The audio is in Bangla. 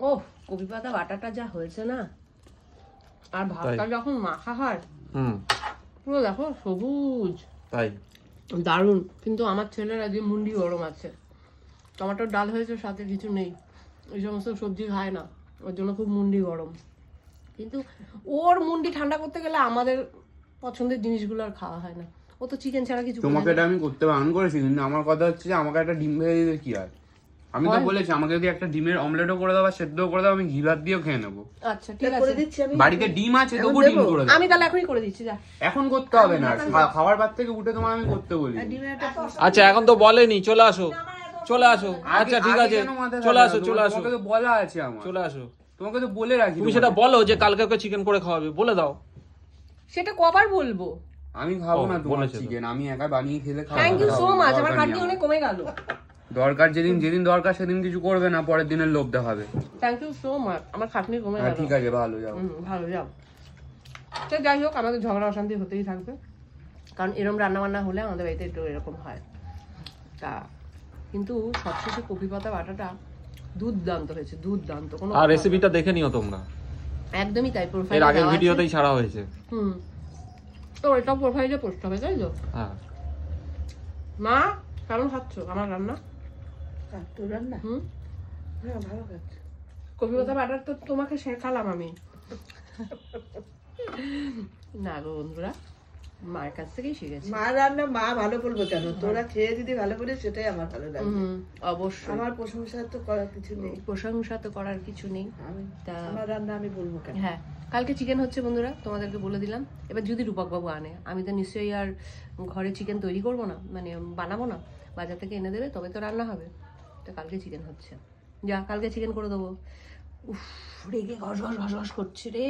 ও কপি পাতা বাটাটা যা হয়েছে না? আর ভাতটা যখন মাখা হয় হুম। পুরো দেখো সবুজ। তাই। দারুণ। কিন্তু আমার ছেলের আজকে মুন্ডি গরম আছে। টমেটোর ডাল হয়েছে সাথে কিছু নেই। এই সমস্ত সবজি খায় না। ওর জন্য খুব মুন্ডি গরম। কিন্তু ওর মুন্ডি ঠান্ডা করতে গেলে আমাদের পছন্দের জিনিসগুলো আর খাওয়া হয় না। ও তো চিকেন ছাড়া কিছু তোমাকে না। এটা আমি করতে বারণ করেছি কিন্তু আমার কথা হচ্ছে যে আমাকে একটা ডিম ভেজে দিতে কি আর আমি তো বলেছি আমাকে যদি একটা ডিমের অমলেটও করে দাও বা সেদ্ধও করে দাও আমি ঘি ভাত দিয়েও খেয়ে নেব। আচ্ছা ঠিক করে আছে। দিচ্ছি আমি। বাড়িতে ডিম আছে তবু ডিম করে দাও। আমি তাহলে এখনই করে দিচ্ছি যা। এখন করতে হবে না খাওয়ার পর থেকে উঠে তোমার আমি করতে বলি। আচ্ছা এখন তো বলেনি চলে আসো চলে আসো। আচ্ছা ঠিক আছে চলে আসো চলে আসো। তোমাকে তো বলা আছে আমার। চলে আসো। তোমাকে তো বলে রাখি তুমি সেটা বলো যে কালকে ওকে চিকেন করে খাওয়াবে বলে দাও। সেটা কবার বলব? আমি খাব না তোমার চিকেন আমি একা বানিয়ে খেলে খাব থ্যাংক ইউ সো মাচ আমার খাটনি অনেক কমে গেল। দরকার যেদিন যেদিন দরকার সেদিন কিছু করবে না পরের দিনের লোভ দেখাবে। থ্যাংক ইউ সো মাচ আমার খাটনি কমে হ্যাঁ গেল ঠিক আছে ভালো যাও। ভালো যাও। তো যাই হোক আমাদের ঝগড়া অশান্তি হতেই থাকবে। কারণ এরকম রান্না বান্না হলে আমাদের বাড়িতে একটু এরকম হয়। তা কিন্তু সবশেষে কপি পাতা বাটাটা দুর্দান্ত হয়েছে দুর্দান্ত। কোনো আর রেসিপিটা দেখে নিও তোমরা। একদমই তাই প্রোফাইল এর আগের ভিডিওতেই ছাড়া হয়েছে। হুম। তো এটা প্রোফাইলে পোস্ট হবে তাই তো? হ্যাঁ। মা কেমন খাচ্ছ? আমার রান্না? তোর রান্না? হুম? হ্যাঁ ভালো খাচ্ছে কপি পাতা বাটার তো তোমাকে শেখালাম আমি। না গো বন্ধুরা মায়ের কাছ থেকেই শিখেছি। মা রান্না মা ভালো বলব কেন? তোরা খেয়ে যদি ভালো বলে সেটাই আমার ভালো লাগে। অবশ্যই। আমার প্রশংসা তো করার কিছু নেই। প্রশংসা তো করার কিছু নেই। আমি তা- আমার রান্না আমি বলব কেন? হ্যাঁ কালকে চিকেন হচ্ছে বন্ধুরা তোমাদেরকে বলে দিলাম। এবার যদি রূপকবাবু আনে আমি তো নিশ্চয়ই আর ঘরে চিকেন তৈরি করব না মানে বানাবো না বাজার থেকে এনে দেবে তবে তো রান্না হবে। তো কালকে চিকেন হচ্ছে। যা, কালকে চিকেন করে দেবো। উফ, রেগে ঘস ঘস ঘস ঘস করছে রে।